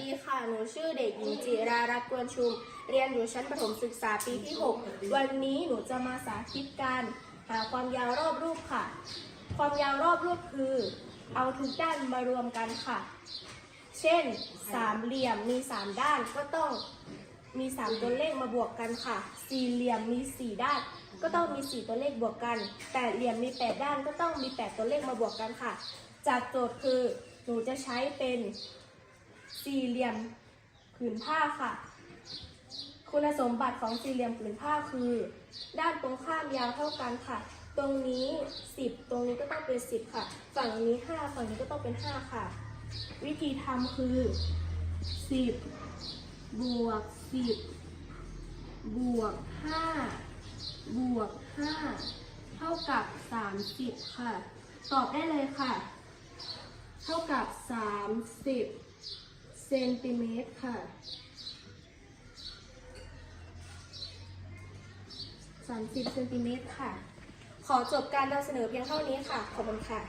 ดีค่ะ หนูชื่อเด็กหญิงจิรารัตน์กวนชุม เรียนอยู่ชั้นประถมศึกษาปีที่ 6 วันนี้หนูจะมาสาธิตการหาความยาวรอบรูปค่ะ ความยาวรอบรูปคือ เอาทุกด้านมารวมกันค่ะ เช่น สามเหลี่ยมมี 3 ด้านก็ต้องมี 3 ตัวเลขมาบวกกันค่ะ สี่เหลี่ยมมี 4 ด้าน ก็ต้องมี 4 ตัวเลขบวกกันแปดเหลี่ยมมี 8 ด้านก็ต้องมี 8 ตัวเลขมาบวกกันค่ะ จากโจทย์คือหนูจะใช้เป็น สี่เหลี่ยมผืนผ้าค่ะ คุณสมบัติของสี่เหลี่ยมผืนผ้าคือ ด้านตรงข้ามยาวเท่ากันค่ะ ตรงนี้ 10 ตรงนี้ก็ต้องเป็น 10 ค่ะ ฝั่งนี้ 5 ฝั่งนี้ก็ต้องเป็น 5 ค่ะ วิธีทำคือ 10 บวก 10 บวก 5 บวก 5 เท่ากับ 30 ค่ะ ตอบได้เลยค่ะ เท่ากับ 30เซ นติเมตรค่ะ 30เซนติเมตรค่ะ ขอจบการนำเสนอเพียงเท่านี้ค่ะ ขอบคุณค่ะ